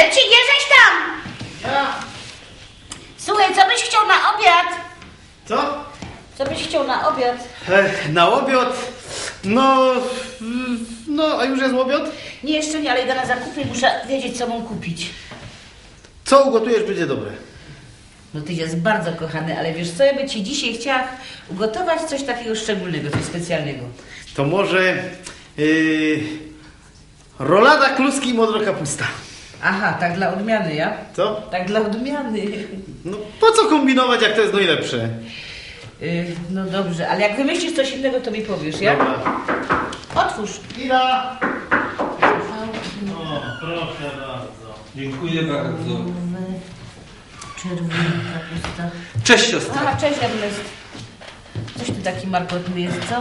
Bercik, jesteś tam! Słuchaj, co byś chciał na obiad? Co? Co byś chciał na obiad? E, na obiad? No, no, a już jest obiad? Nie, jeszcze nie, ale idę na zakupy i muszę wiedzieć, co mam kupić. Co ugotujesz, będzie dobre. No ty jest bardzo kochany, ale wiesz co, ja by ci dzisiaj chciała ugotować coś takiego szczególnego, coś specjalnego. To może yy, rolada kluski i modra kapusta. Aha, tak dla odmiany, ja? Co? Tak dla odmiany. No po co kombinować, jak to jest najlepsze? Yy, no dobrze, ale jak wymyślisz coś innego, to mi powiesz, ja? Dobra. Otwórz. Ira! O, proszę bardzo. Dziękuję bardzo. Czerwona kapusta. Cześć siostra. Aha, cześć Ernest. Coś ty taki markotny jest, co?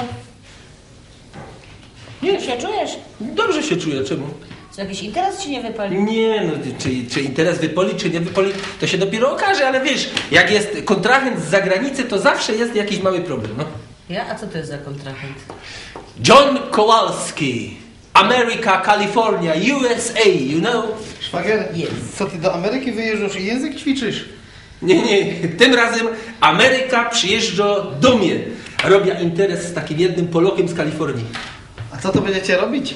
Nie, się czujesz? Dobrze się czuję, czemu? Co, jakiś interes ci nie wypalił? Nie, no czy, czy interes wypoli, czy nie wypoli, to się dopiero okaże, ale wiesz, jak jest kontrahent z zagranicy, to zawsze jest jakiś mały problem, no. Ja? A co to jest za kontrahent? John Kowalski, America, California, USA, you know? Szwagier, Jest. co ty do Ameryki wyjeżdżasz i język ćwiczysz? Nie, nie, tym razem Ameryka przyjeżdża do mnie. Robię interes z takim jednym Polokiem z Kalifornii. A co to będziecie robić?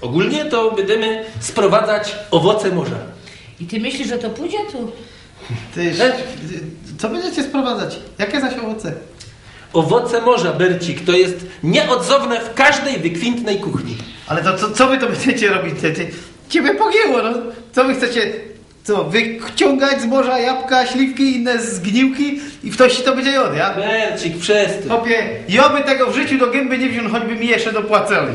Ogólnie to będziemy sprowadzać owoce morza. I ty myślisz, że to pójdzie tu? Ty, E? co będziecie sprowadzać? Jakie zaś owoce? Owoce morza, Bercik, to jest nieodzowne w każdej wykwintnej kuchni. Ale to co, co wy to będziecie robić? Ty, ty, ciebie pogięło, no. Co wy chcecie, co, wyciągać z morza jabłka, śliwki i inne zgniłki i ktoś ci to będzie jadł, ja? Bercik, przestań. Chłopie, ja by tego w życiu do gęby nie wziął, choćby mi jeszcze dopłacali.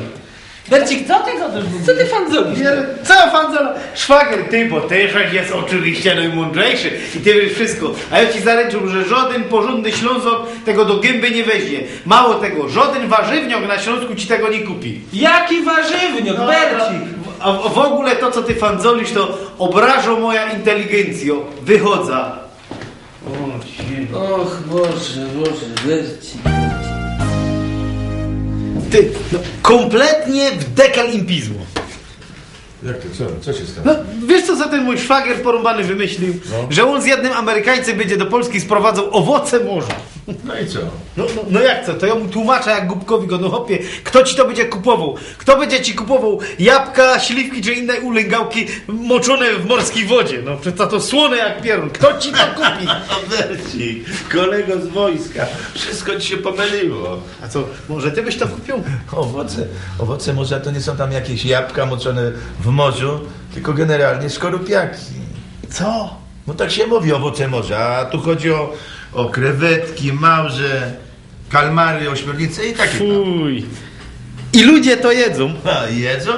Bercik, Co ty godasz w co ty fan zrobisz? Nie, Co fan za... Szwagier, ty, bo ty żeś jest oczywiście najmądrzejszy i ty wiesz wszystko. A ja ci zaręczę, że żaden porządny Ślązok tego do gęby nie weźmie. Mało tego, żaden warzywniok na Śląsku ci tego nie kupi. Jaki warzywniok, No, Bercik? A w w ogóle to, co ty fandzolisz, to obrażą moja inteligencjo. Wychodza. O. Och, Boże, Boże, Bercik. Ty, no, kompletnie w dekal impizmu. Jak to, co? Co się stało? No, wiesz co, co ten mój szwagier porąbany wymyślił? No. Że on z jednym Amerykańcem będzie do Polski sprowadzał owoce morza. No i co? No, no, no jak co? To ja mu tłumaczę jak Gubkowi go, no hopie, kto ci to będzie kupował? Kto będzie ci kupował jabłka, śliwki czy inne ulęgałki moczone w morskiej wodzie? No przecież to słone jak pierun. Kto ci to kupi? Berci, kolego z wojska, wszystko ci się pomyliło. A co, może ty byś to kupił? Owoce, owoce morza to nie są tam jakieś jabłka moczone w morzu, tylko generalnie skorupiaki. Co? No tak się mówi owoce morza, a tu chodzi o, o krewetki, małże, kalmary, ośmiornice i takie tam. Fuj. I ludzie to jedzą. A jedzą?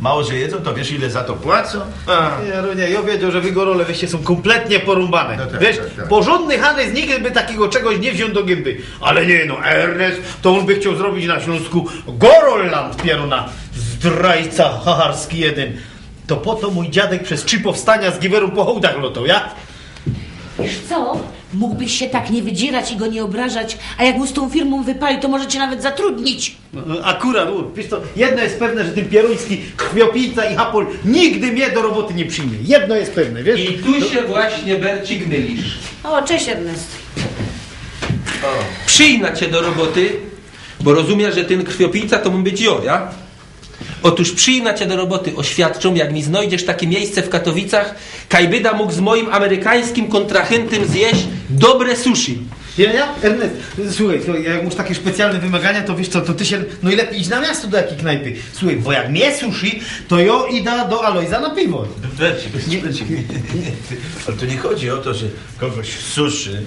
Mało, że jedzą, to wiesz ile za to płacą? A. Nie, nie, ja wiedział, że wy gorole wyście są kompletnie porąbane. No tak, Wiesz, tak, tak. porządny Hanys nigdy by takiego czegoś nie wziął do gęby. Ale nie no, Ernest, to on by chciał zrobić na Śląsku Gorolland pieruna. Zdrajca hacharski jeden. To po to mój dziadek przez trzy powstania z Giwerą po hołdach lotał, ja? Wiesz co? Mógłbyś się tak nie wydzierać i go nie obrażać, a jak mu z tą firmą wypali, to może cię nawet zatrudnić. No, no, akurat, u, wiesz co, jedno jest pewne, że ten pieruński krwiopijca i hapol nigdy mnie do roboty nie przyjmie. Jedno jest pewne, wiesz? I tu się właśnie, Bercik, mylisz. O, cześć Ernest. Przyjna cię do roboty, bo rozumiesz, że ten krwiopijca to mógł być jo, ja? Otóż przyjna cię do roboty, oświadczą, jak mi znajdziesz takie miejsce w Katowicach, Kajbyda mógł z moim amerykańskim kontrahentem zjeść dobre sushi. Ja, ja? Ernest, słuchaj, słuchaj, jak masz takie specjalne wymagania, to wiesz co, to ty się, no i lepiej idź na miasto do jakiej knajpy. Słuchaj, bo jak mnie sushi, to ja idę do Alojza na piwo. Bercik, Bercik, Bercik. Nie, nie, nie. Ale to nie chodzi o to, że kogoś suszy,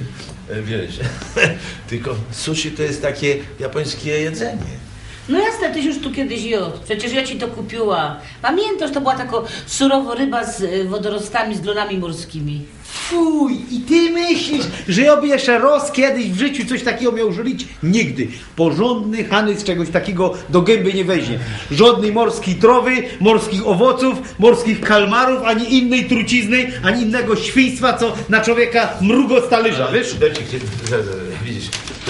e, wiesz, tylko sushi to jest takie japońskie jedzenie. No jasne, tyś już tu kiedyś jadł. Przecież ja ci to kupiła. Pamiętasz, to była taka surowo ryba z y, wodorostami, z glonami morskimi. Fuj, i ty myślisz, że ja by jeszcze raz kiedyś w życiu coś takiego miał żylić? Nigdy. Porządny Hanys czegoś takiego do gęby nie weźmie. Żadnej morskiej trowy, morskich owoców, morskich kalmarów, ani innej trucizny, ani innego świństwa, co na człowieka mrugo z talerza, wiesz? Bercik, gdzie- za- za-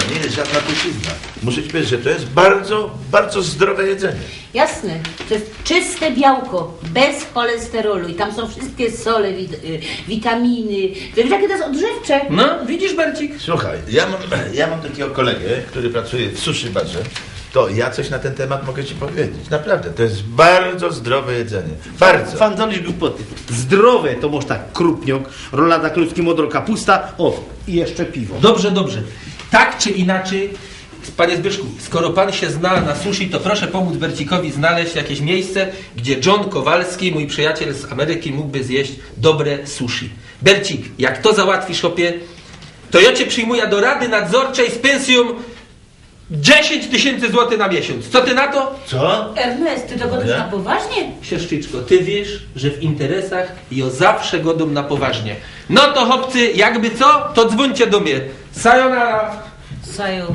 nie jest żadna tusizna. Muszę ci powiedzieć, że to jest bardzo, bardzo zdrowe jedzenie. Jasne, to jest czyste białko, bez cholesterolu i tam są wszystkie sole, wit y, witaminy. Wiesz, jakie to jest odżywcze? No, widzisz Bercik? Słuchaj, ja mam, ja mam takiego kolegę, który pracuje w sushi barze. To ja coś na ten temat mogę ci powiedzieć. Naprawdę, to jest bardzo zdrowe jedzenie. Bardzo. Fandolisz głupoty. Zdrowe to może tak krupniok, rolada kluski, modro kapusta, o i jeszcze piwo. Dobrze, dobrze. Tak czy inaczej, panie Zbyszku, skoro pan się zna na sushi, to proszę pomóc Bercikowi znaleźć jakieś miejsce, gdzie John Kowalski, mój przyjaciel z Ameryki, mógłby zjeść dobre sushi. Bercik, jak to załatwisz, chłopie, to ja cię przyjmuję do rady nadzorczej z pensją 10 tysięcy złotych na miesiąc. Co ty na to? Co? Ernest, ty to Ja? na poważnie? Siostrzyczko, ty wiesz, że w interesach jo zawsze godą na poważnie. No to chłopcy, jakby co, to dzwońcie do mnie. Sayonara. Saju.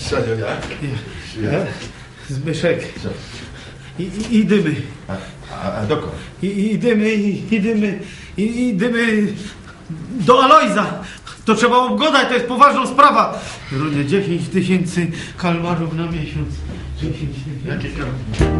Serio, ja? Zbyszek. I, i, i dymy. A, a, a dokąd? I, i dymy, i, i dymy, i, i dymy do Alojza. To trzeba obgadać, to jest poważna sprawa. Runie 10 tysięcy kalmarów na miesiąc. 10 tysięcy.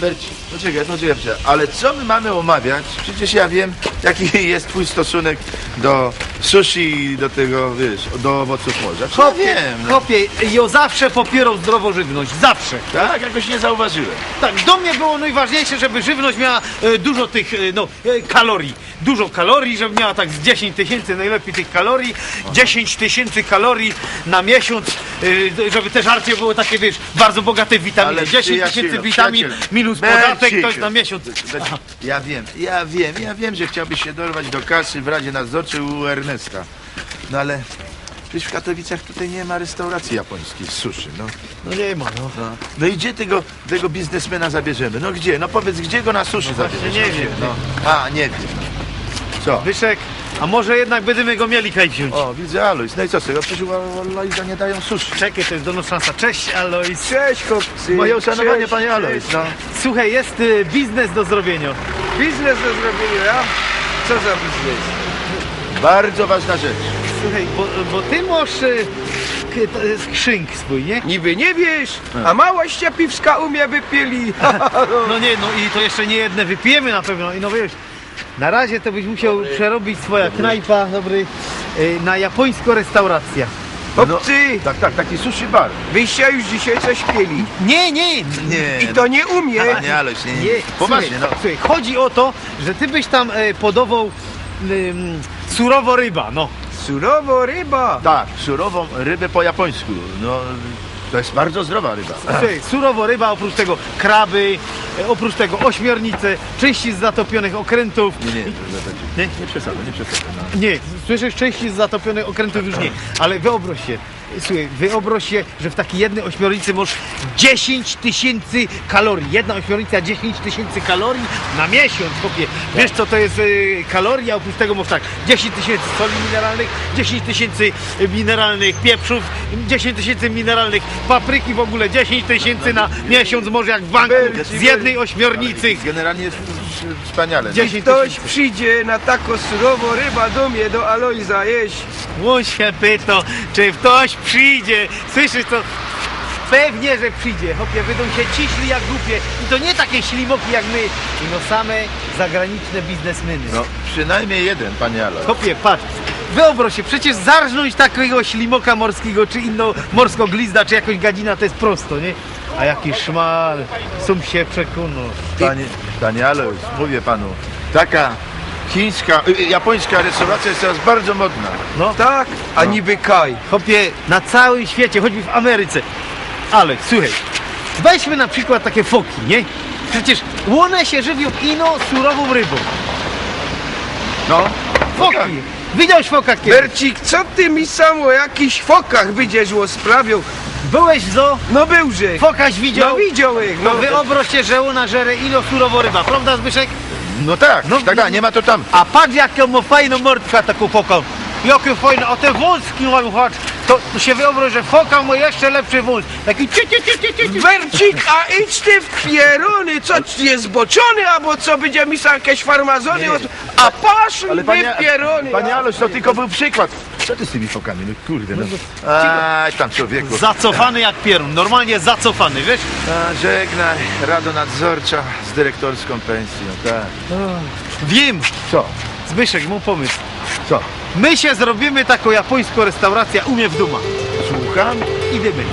Berci, poczekaj, poczekaj, poczekaj. Ale co my mamy omawiać? Przecież ja wiem, jaki jest twój stosunek do sushi do tego, wiesz, do owoców morza. Czy ja wiem, no. Chłopie, ja zawsze popierał zdrową żywność, zawsze. Tak, jakoś nie zauważyłem. Tak, do mnie było najważniejsze, żeby żywność miała e, dużo tych, e, no, e, kalorii. Dużo kalorii, żeby miała tak z 10 tysięcy najlepiej tych kalorii. 10 tysięcy kalorii na miesiąc, e, żeby te żarcie było takie, wiesz, bardzo bogate w witaminy. Ale 10 przyjacielu, tysięcy witamin przyjacielu. minus podatek to jest Bercik. na miesiąc. Ja wiem, ja wiem, ja wiem, że chciałbyś się dorwać do kasy w Radzie Nadzorczej u No ale przecież w Katowicach tutaj nie ma restauracji japońskiej z sushi, no. No nie ma, no. No, no i gdzie tego, tego biznesmena zabierzemy? No gdzie? No powiedz, gdzie go na sushi zabierzemy? nie wiem, No. A, nie wiem. Co? Wyszek, a może jednak będziemy go mieli kaj wziąć? O, widzę Alois. No i co z tego? Przecież u Aloisa nie dają sushi. Czekaj, to jest do nas szansa. Cześć, Alois. Cześć chłopcy. Moje uszanowanie, Cześć, panie cześć. Alois. No. Słuchaj, jest y, biznes do zrobienia. Biznes do zrobienia? Co za biznes? Bardzo ważna rzecz. Słuchaj, bo, bo ty masz y, k- t- skrzynk swój, nie? Niby nie wiesz, a mała ściepiwska umie wypieli. No nie, no i to jeszcze nie jedne wypijemy na pewno. I no wiesz, na razie to byś musiał przerobić swoja knajpa, dobry, y, na japońską restaurację. Chłopcy, Tak, tak, taki sushi bar. wyście już dzisiaj coś pieli. Nie, nie, Nie. I to nie umie. Alois, nie, nie. nie. Poważnie, słuchaj, no. słuchaj, chodzi o to, że ty byś tam e, podawał surowo ryba, no. Surowo ryba. Tak, surową rybę po japońsku. No, to jest bardzo zdrowa ryba. Słuchaj, surowo ryba, oprócz tego kraby, e, oprócz tego ośmiornice, części z zatopionych okrętów. Nie, nie, I- nie, nie przesadzę, nie przesadzę. No. Nie, słyszysz, części z zatopionych okrętów już nie, ale wyobraź się, słuchaj, wyobraź się, że w takiej jednej ośmiornicy masz 10 tysięcy kalorii. Jedna ośmiornica 10 tysięcy kalorii na miesiąc, chłopie. Wiesz co to jest y, kaloria, oprócz tego masz tak 10 tysięcy soli mineralnych, 10 tysięcy mineralnych pieprzów, 10 tysięcy mineralnych papryki w ogóle, 10 tysięcy na miesiąc może jak w banku z jednej ośmiornicy. Generalnie jest wspaniale. Dziesięć I ktoś przyjdzie na taką surowo ryba do mnie, do Alojza jeść. On się pyta, czy ktoś przyjdzie. Słyszysz to? Pewnie, że przyjdzie. Chłopie, będą się ciśli jak głupie. I to nie takie ślimoki jak my, no same zagraniczne biznesmeny. No, przynajmniej jeden, panie Alois. Chłopie, patrz. Wyobraź się, przecież zarżnąć takiego ślimoka morskiego, czy inną morską glizda, czy jakąś gadzina, to jest prosto, nie? A jaki szmal, sum się przekonał. Panie, panie Alois, mówię panu, taka chińska, y, japońska restauracja jest teraz bardzo modna. No, Tak, a niby kaj. Chopie, na całym świecie, choćby w Ameryce. Ale słuchaj, weźmy na przykład takie foki, nie? Przecież one się żywią ino surową rybą. No, Foki! Widziałeś foka kiedyś? Bercik, co ty mi sam o jakichś fokach będziesz sprawiał? Byłeś w zoo? No byłże. Fokaś No widział? widział ich, No no. wyobraź się, że ona żere ino surowo ryba, prawda Zbyszek? no tak, No, tak, tak, nie ma to tam. A patrz jaką ma fajną mordkę taką foką. Jakie fajne, a te wąski mają, patrz, to się wyobraź, że foka jeszcze lepszy wóz. Taki ciu, ciu, ciu, ciu, ciu, ciu. Bercik, a idź ty w pieruny, co ci jest zboczony, albo co będzie mi sam jakieś farmazony, a pasz panie, w pieruny. panie Aloś, to tylko był przykład. Co ty z tymi fokami? No kurde, no. Aj, tam człowieku. Zacofany jak pierun, normalnie zacofany, wiesz? A, żegnaj, rado nadzorcza z dyrektorską pensją, tak. Wiem, Co? Zbyszek, mu pomysł. Co? My się zrobimy taką japońską restaurację u mnie w Duma. Słucham? Idziemy.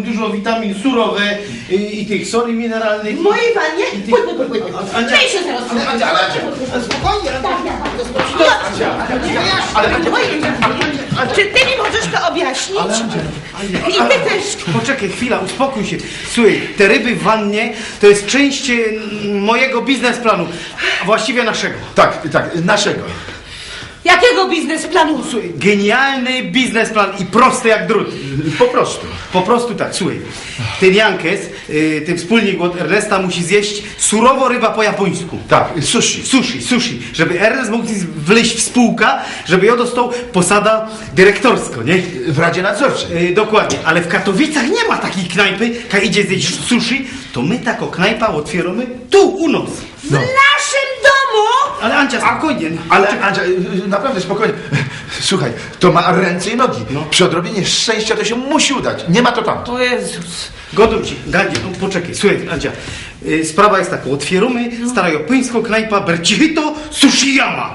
Mają dużo witamin surowe i, i tych soli mineralnych. Wannie? I ty-. A- Weź się zaraz. Ale Ania, ale Ania, ale spokojnie, Ania. Tak, ja spokojnie. Ale Czy ty mi możesz to objaśnić? I ty też. Poczekaj, chwila, uspokój się. Słuchaj, te ryby w wannie to jest część e, mojego biznesplanu, a właściwie naszego. Tak, tak, naszego. Jakiego biznesplanu? Słuchaj, genialny biznesplan i prosty jak drut. Po prostu. Po prostu tak, słuchaj. Ten Jankes, y, ten wspólnik od Ernesta musi zjeść surowo ryba po japońsku. Tak, sushi. Sushi, sushi. Żeby Ernest mógł wleźć w spółka, żeby ją dostał posada dyrektorsko, nie? W Radzie Nadzorczej. Y, dokładnie, ale w Katowicach nie ma takiej knajpy, jak idzie zjeść sushi, to my taką knajpę otwieramy tu u nas. W naszym domu? Ale Ancia, spokojnie. Ale Andrzej, y, naprawdę spokojnie. Słuchaj, to ma ręce i nogi. No. Przy odrobinie szczęścia to się musi udać. Nie ma to tam. O Jezus. Godą ci, Gandzie, no poczekaj, słuchaj, Andzia. Y, sprawa jest taka, otwieramy stara japońską knajpa Bercihito Sushiyama.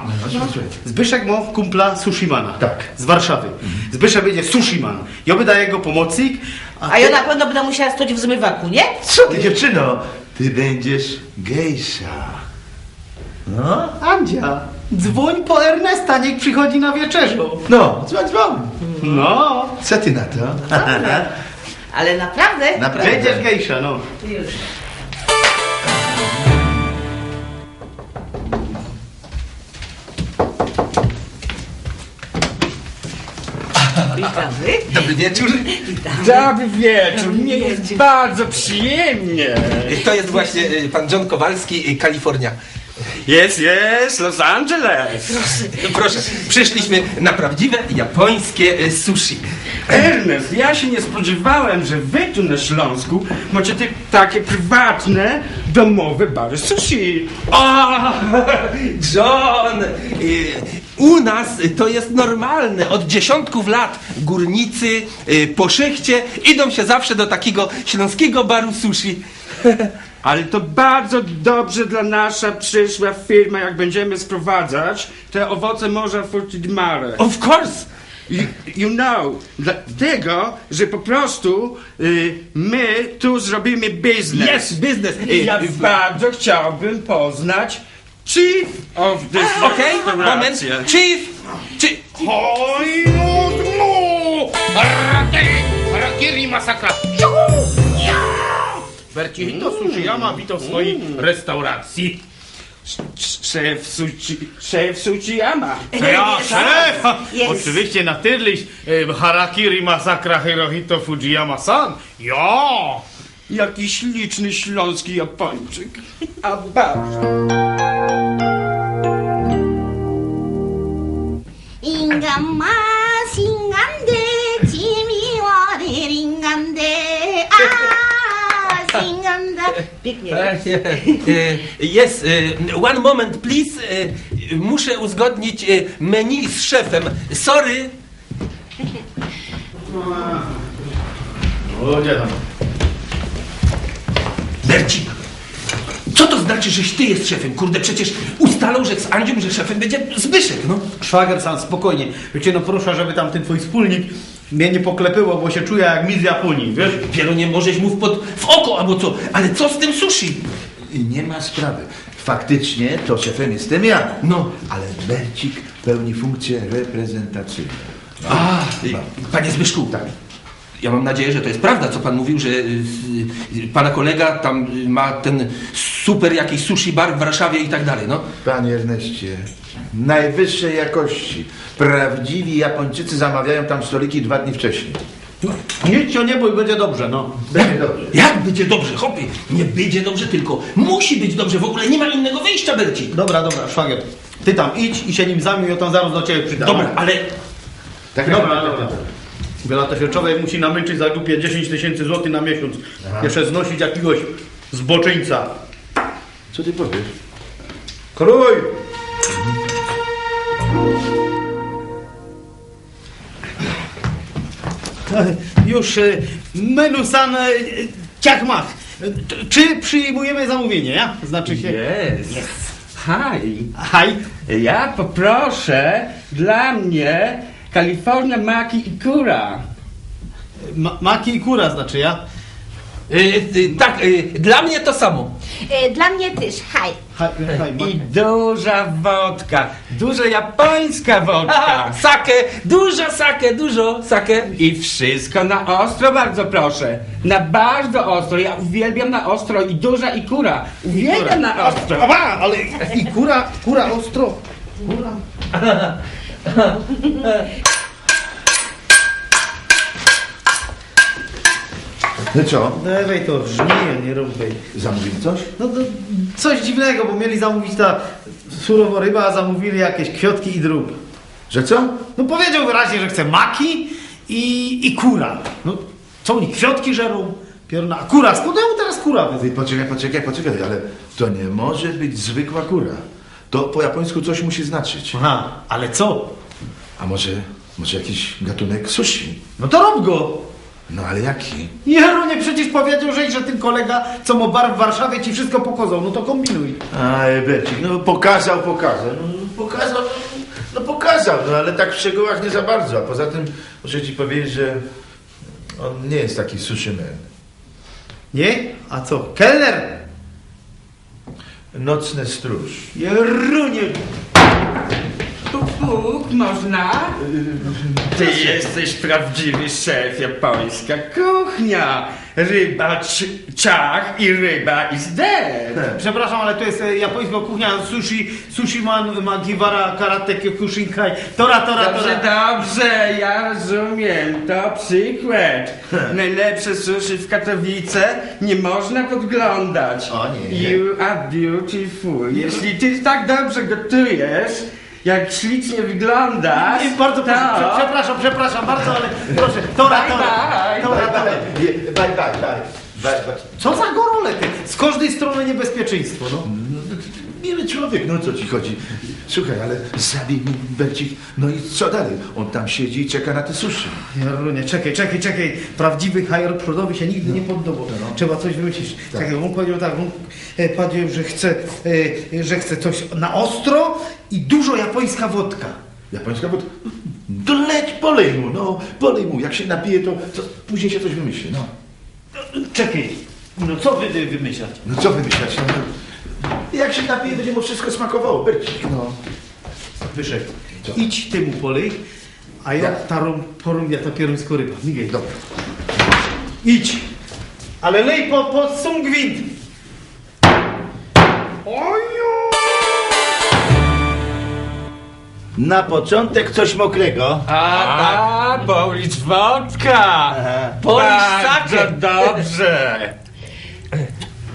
Zbyszek ma kumpla Sushimana. Tak. Z Warszawy. Zbyszek będzie Sushiman. Ja będę jego pomocnik, a, A ty- ja na pewno będę musiała stać w zmywaku, nie? Co ty dziewczyno? Ty będziesz gejsza. No? Andzia, dzwoń po Ernesta, niech przychodzi na wieczerzę. No, dzwoń, dzwoń. No, Co ty na to? Ale naprawdę? Naprawdę. będziesz gejsza, no. Już. Witamy. Dobry wieczór. Dobry wieczór, mnie jest bardzo przyjemnie. To jest właśnie y, pan John Kowalski, y, Kalifornia. Jest, jest, Los Angeles. Proszę, przyszliśmy na prawdziwe japońskie y, sushi. Ernest, ja się nie spodziewałem, że wy tu na Śląsku macie te, takie prywatne, domowe bary sushi. O, John! y, U nas to jest normalne. Od dziesiątków lat górnicy y, po szychcie idą się zawsze do takiego śląskiego baru sushi. Ale to bardzo dobrze dla nasza przyszła firma, jak będziemy sprowadzać te owoce morza Forty di Mare. Of course! You, you know, dlatego, że po prostu y, my tu zrobimy biznes. Yes, business. I ja bardzo chciałbym poznać chief of this Okej, moment. restaurację. Chief! Czy... Bercihito Sushiyama, witam w swojej mm. restauracji. Szef Suci... Szef Suciyama. Ja, szef! Oczywiście na tydliś Harakiri Masakra Hirohito Fujiyama-san. Ja! Jaki śliczny śląski Japończyk. A bardzo. Ingam ma, singam de. wygląda pięknie. Tak, yes, e, e, one moment, please. E, muszę uzgodnić menu z szefem. Sorry. No, o, nie tam. Bercik, co to znaczy, żeś ty jest szefem? Kurde, przecież ustalał, że z Andzią, że szefem będzie Zbyszek, no. Szwagier sam spokojnie. Wiecie, no proszę, żeby tam ten twój wspólnik mnie nie poklepyło, bo się czuję jak mi z Japonii, wiesz? Pierunie, możeś mu w, pod, w oko albo co, ale co z tym sushi? I nie ma sprawy. Faktycznie to szefem jestem ja. No. Ale Bercik pełni funkcję reprezentacyjną. A, panie Zbyszku, tak. Ja mam nadzieję, że to jest prawda, co pan mówił, że y, y, pana kolega tam y, ma ten super jakiś sushi bar w Warszawie i tak dalej, no. Panie Erneście, najwyższej jakości. Prawdziwi Japończycy zamawiają tam stoliki dwa dni wcześniej. Nic się nie bój, będzie dobrze, no. Będzie dobrze. Jak będzie dobrze, chłopie? Nie będzie dobrze, tylko musi być dobrze. W ogóle nie ma innego wyjścia, Bercik. Dobra, dobra, szwagier. Ty tam idź i się nim zajmij, ja tam zaraz do ciebie przyjdę. Dobra, ale Tak, Dobra, dobra. Beata Świerczowej musi namęczyć za dupie 10 tysięcy złotych na miesiąc. Jeszcze znosić jakiegoś zboczyńca. Co ty powiesz? Krój! Już e, menusan e, ciachmach. E, t- Czy przyjmujemy zamówienie, ja? Znaczy się... Jest. Hi. Haj. Ja poproszę dla mnie California Maki i Kura. Ma maki i kura, znaczy ja. y, y, tak, y, dla mnie to samo. E, Dla mnie też, haj. Haj, haj, ma... I duża wodka. Duża japońska Aha, wodka. sake, dużo sake, dużo sake. I wszystko na ostro bardzo proszę. Na bardzo ostro. Ja uwielbiam na ostro i duża i kura. Uwielbiam na ostro. Aba, ale i kura, kura ostro. Kura. No co? Dawaj to, żmije, nie robię. Zamówili coś? No to coś dziwnego, bo mieli zamówić ta surowo ryba, a zamówili jakieś kwiotki i drób. Że co? No powiedział wyraźnie, że chce maki i, i kura. No co oni, kwiotki żerą? Piorna, a kura, skąd mu teraz kura Ty poczekaj, poczekaj, poczekaj, ale to nie może być zwykła kura. To po japońsku coś musi znaczyć. Aha, ale co? A może, może jakiś gatunek sushi? No to rob go. No ale jaki? Jeronie przecież powiedział, że, że ten kolega, co ma bar w Warszawie, ci wszystko pokazał. No to kombinuj. A, Bercik, no pokazał, pokazał. No, pokazał, no pokazał, no ale tak w szczegółach nie za bardzo. A poza tym muszę ci powiedzieć, że on nie jest taki sushi man. Nie? A co? Keller? Nocny stróż. Jerunie. Puk, można? Ty jesteś prawdziwy szef japońska kuchnia. Ryba, cz- czach i ryba is dead. Przepraszam, ale to jest e, japońska kuchnia sushi, sushi man, magiwara, karate, kyokushinkai, tora, tora, Dobrze, tora. dobrze, ja rozumiem, to przykład. Najlepsze sushi w Katowice nie można podglądać. O nie. You are beautiful. Jeśli ty tak dobrze gotujesz, jak ślicznie wyglądasz, Nie, bardzo proszę, prze, przepraszam, przepraszam bardzo, ale proszę, tora, Bye, tora, bye. tora, tora. Bye. bye, bye. Co za gorole ty? Z każdej strony niebezpieczeństwo, no. Miły człowiek, no co ci chodzi? Słuchaj, ale zabij mi Bercik, no i co dalej? On tam siedzi i czeka na te sushi. Jarunie, czekaj, czekaj, czekaj. Prawdziwy hajor przodowy się nigdy nie podobał. Trzeba coś wymyślić. Czekaj, on powiedział tak, on e, powiedział, że chce, e, że chce coś na ostro i dużo japońska wodka. Japońska wódka? To leć, polej mu, no, polej mu. Jak się napije, to, to później się coś wymyśli, no. Czekaj, no co wy wymyślać? No co wymyślać? No, jak się napije, będzie mu wszystko smakowało, Bercik, no. Wyszedł. Co? Idź ty mu polej, a ja Ja. tarą porąbię to kierunsko ryba. Migaj. Dobra. Idź. Ale lej po, po sum gwint. Na początek coś mokrego. A, Polish wodka! Polish Bardzo sake. dobrze!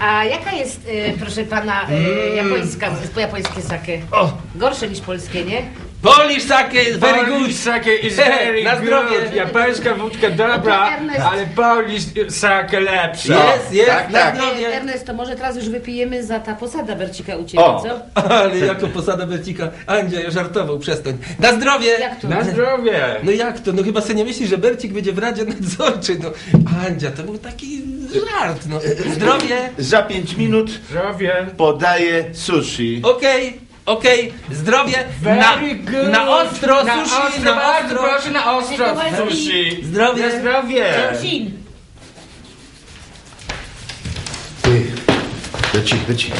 A jaka jest, y, proszę pana, y, japońska, japońskie sake? O. Gorsze niż polskie, nie? Polish sake is very good. Polish sake is very Na zdrowie. good. Japońska wódka dobra, Ernest. ale Polish sake lepsza. Jest, jest, tak, na tak. zdrowie. Ernest, to może teraz już wypijemy za ta posada Bercika u ciebie, O. co? Ale jako posada Bercika, Andzia, ja żartował, przestań. Na zdrowie! Jak to? Na zdrowie. No jak to? No chyba sobie nie myślisz, że Bercik będzie w Radzie Nadzorczej. No, Andzia, to był taki żart, no. Zdrowie! Za pięć minut Zdrowie. podaję sushi. Okej, okej, zdrowie! Na, Very good. na ostro, na sushi, ostro, na bardzo ostro. proszę na ostro sushi. Zdrowie. Na zdrowie. Chin. Ty, Bercik.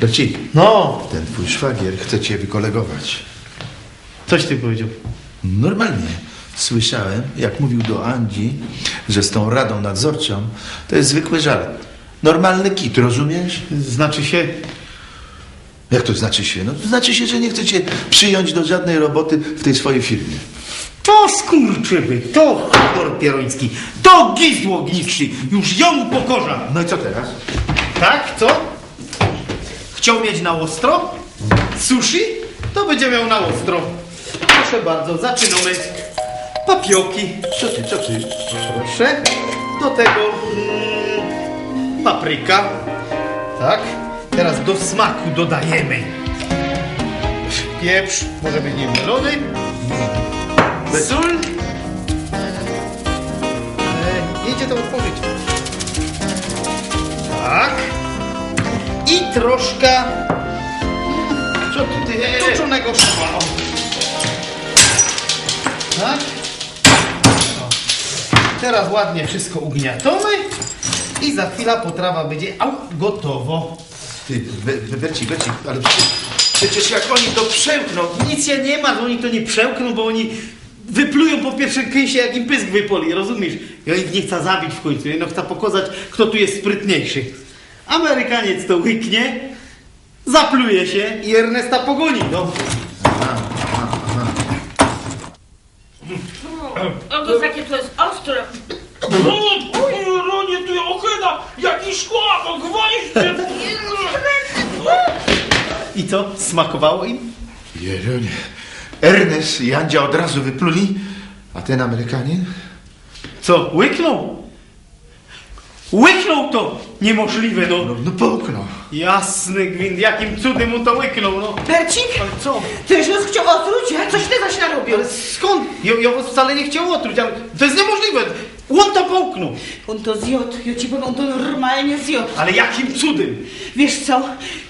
Bercik, No, ten twój szwagier chce cię wykolegować. coś ty powiedział. Normalnie. Słyszałem, jak mówił do Andzi, że z tą radą nadzorczą to jest zwykły żart. Normalny kit, rozumiesz? Znaczy się, Jak to znaczy się? No to znaczy się, że nie chcecie przyjąć do żadnej roboty w tej swojej firmie. to skurczyby, to Chodor Pieroński, to Gizło Ogniczy, już ją pokorza. No i co teraz? Tak, co? Chciał mieć na ostro? Sushi? To będzie miał na ostro. Proszę bardzo, zaczynamy. Papioki, Co ty, co ty? proszę. Do tego mm, papryka. Tak. Teraz do smaku dodajemy pieprz, może być niewielony. Sól. E, Jedzie to otworzyć. Tak. I troszkę Co ty? ty? tłuczonego szkła. O. Tak. O. Teraz ładnie wszystko ugniatamy i za chwilę potrawa będzie au, gotowo. Ty, Be- Be- Berci, Berci, ale przecież, przecież jak oni to przełkną, Nic się nie ma, że oni to nie przełkną, bo oni wyplują po pierwszym kęsie, jak im pysk wypoli, rozumiesz? Ja ich nie chcę zabić w końcu, no chcę pokazać, kto tu jest sprytniejszy. Amerykaniec to łyknie, zapluje się i Ernesta pogoni. No. O, to takie to jest ostre. Ronie, tu ochyda! Jaki szkła, to gwoździe! I co? Smakowało im? Jeronie. Ernest i Andzia od razu wypluli, a ten Amerykanin? Co? Łyknął? Łyknął to! Niemożliwe, no. No, no połknął. Jasny gwint, jakim cudem mu to łyknął, no. Bercik, Ale co? ty już chciał otruć, a coś ty zaś narobił. Ale skąd? Ja, ja was wcale nie chciał otruć, ale to jest niemożliwe. On to połknął. On to zjadł, ja ci powiem, on to normalnie zjadł. Ale jakim cudem? Wiesz co,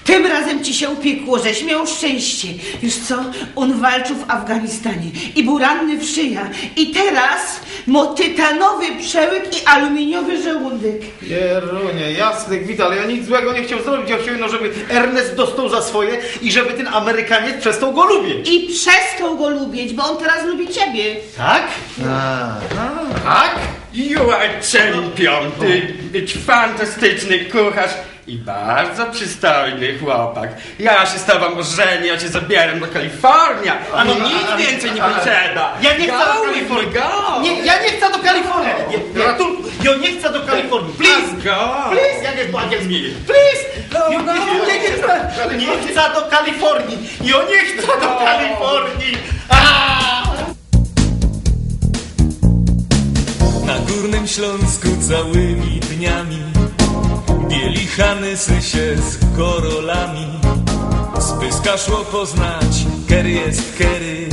tym razem ci się upiekło, żeś miał szczęście. Wiesz co, on walczył w Afganistanie i był ranny w szyja. I teraz ma tytanowy przełyk i aluminiowy żołądek. Jerunie, jasny gwint, ale ja nic złego nie chciał zrobić. Ja chciałem, no, żeby Ernest dostał za swoje i żeby ten Amerykaniec przestał go lubić. I przestał go lubić, bo on teraz lubi ciebie. Tak? A, Tak? You are champion! Ty być fantastyczny kucharz i bardzo przystojny chłopak. Ja się z tobą ożenię, ja cię zabieram do Kalifornii, a mi nic więcej nie potrzeba. Ja nie chcę do Go with Kalifornii. me, Go! Nie, ja nie chcę do Kalifornii. Nie, ratunku, ja nie chcę do Kalifornii. Please. Go! Please, jak jest po angielsku? Please! Ja nie, nie, nie, chcę, nie chcę do Kalifornii! Ja nie chcę do Kalifornii! Aaaa! Górnym Śląsku całymi dniami. Bieli hanysy się z korolami. Z pyska szło poznać, kery jest kery.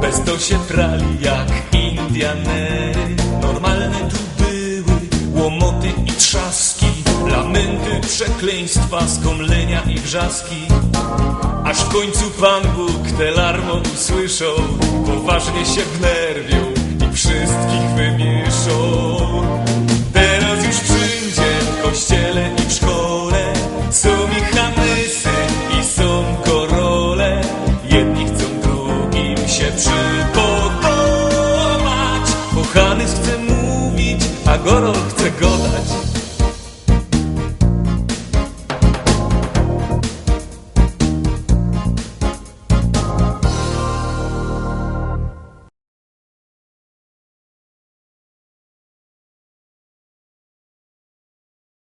Bez to się prali jak Indianery. Normalne tu były łomoty i trzaski. Lamenty, przekleństwa, skomlenia i wrzaski. Aż w końcu Pan Bóg tę larmą usłyszał. Poważnie się wnerwią i wszystkich wymieszał